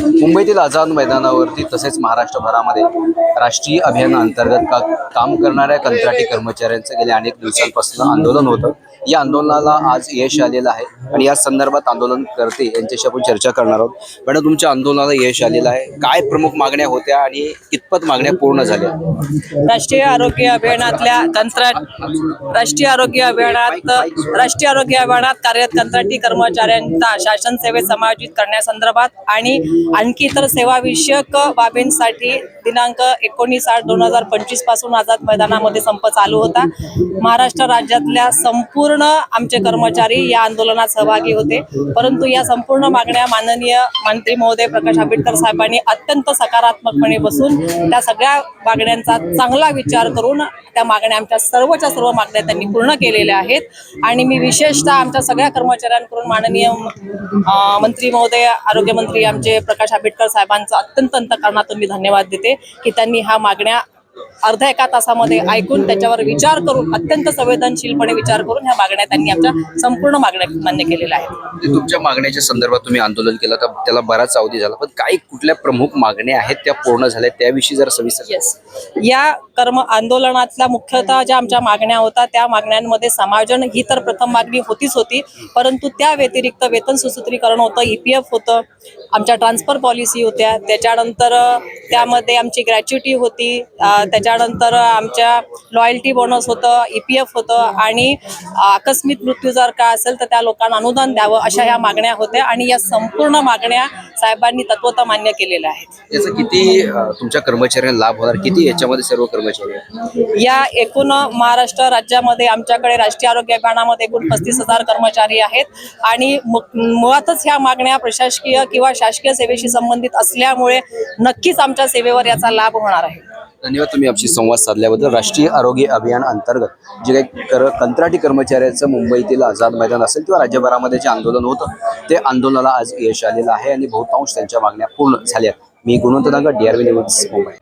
मुंबईतील आझाद मैदानावरती तसेच महाराष्ट्रभरामध्ये राष्ट्रीय अभियानाअंतर्गत का काम करणाऱ्या कंत्राटी कर्मचाऱ्यांचं गेल्या अनेक दिवसांपासून आंदोलन होतं. या आंदोलनाला आज यश आलेलं आहे आणि या संदर्भात आंदोलनकर्ते यांच्याशी आपण चर्चा करणार आहोत. मॅडम तुमच्या आंदोलनाला यश आलेलं आहे. काय प्रमुख मागण्या होत्या आणि कितपत मागण्या पूर्ण झाल्या? राष्ट्रीय आरोग्य अभियानातल्या कंत्रा राष्ट्रीय आरोग्य अभियानात राष्ट्रीय आरोग्य अभियानात कार्यरत कंत्राटी कर्मचाऱ्यांचा शासन सेवेत समायोजित करण्यासंदर्भात आणि आणखी इतर सेवाविषयक बाबींसाठी दिनांक एकोणीस आठ दोन हजार पंचवीसपासून आझाद मैदानामध्ये संप चालू होता. महाराष्ट्र राज्यातल्या संपूर्ण आमचे कर्मचारी या आंदोलनात सहभागी होते. परंतु या संपूर्ण मागण्या माननीय मंत्री महोदय प्रकाश आंबेडकर साहेबांनी अत्यंत सकारात्मकपणे बसून त्या सगळ्या मागण्यांचा चांगला विचार करून त्या मागण्या आमच्या सर्वच्या सर्व मागण्या त्यांनी पूर्ण केलेल्या आहेत. आणि मी विशेषतः आमच्या सगळ्या कर्मचाऱ्यांकडून माननीय मंत्री महोदय आरोग्यमंत्री आमचे प्रकाश आंबेडकर साहेबांचं अत्यंत अंतकरणातून मी धन्यवाद देते की त्यांनी ह्या मागण्या अर्ध्या एका तासामध्ये ऐकून त्याच्यावर विचार करून अत्यंत संवेदनशीलपणे विचार करून ह्या मागण्या त्यांनी आमच्या संपूर्ण मागण्या मान्य केलेल्या आहेत. म्हणजे तुमच्या मागण्याच्या संदर्भात तुम्ही आंदोलन केलं तर त्याला बराच अवधी झाला. पण काही कुठल्या प्रमुख मागण्या आहेत त्या पूर्ण झाल्या? त्याविषयी जरा सविस्तर येस या कर्म आंदोलनातल्या मुख्यतः ज्या आमच्या मागण्या होत्या त्या मागण्यांमध्ये समायोजन ही तर प्रथम मागणी होतीच होती. परंतु त्या व्यतिरिक्त वेतन सुसूत्रीकरण होतं ई पी एफ होतं आमच्या ट्रान्सफर पॉलिसी होत्या. त्याच्यानंतर त्यामध्ये आमची ग्रॅच्युटी होती. त्याच्यानंतर आमच्या लॉयल्टी बोनस होतं ई पी एफ होतं आणि आकस्मिक मृत्यू जर का असेल तर त्या लोकांना अनुदान द्यावं अशा ह्या मागण्या होत्या आणि या संपूर्ण मागण्या साहेबांनी तत्वता मान्य केलेल्या आहेत. याचा किती तुमच्या कर्मचाऱ्यांना लाभ होणार? किती याच्यामध्ये सर्व कर्मचारी? या एकूण महाराष्ट्र राज्यामध्ये आमच्याकडे राष्ट्रीय आरोग्य अभियानामध्ये एकूण पस्तीस हजार कर्मचारी आहेत आणि मुळातच ह्या मागण्या प्रशासकीय किंवा शासकीय सेवेशी संबंधित असल्यामुळे नक्कीच आमच्या सेवेवर याचा लाभ होणार आहे. धन्यवाद. तुम्ही आमची संवाद साधल्याबद्दल राष्ट्रीय आरोग्य अभियान अंतर्गत जे काही कर कंत्राटी कर्मचाऱ्याचं मुंबईतील आझाद मैदान असेल किंवा राज्यभरामध्ये जे आंदोलन होतं ते आंदोलनाला आज यश आलेलं आहे आणि बहुतांश त्यांच्या मागण्या पूर्ण झाल्या मी Gunwant Nagar D R V news Mumbai.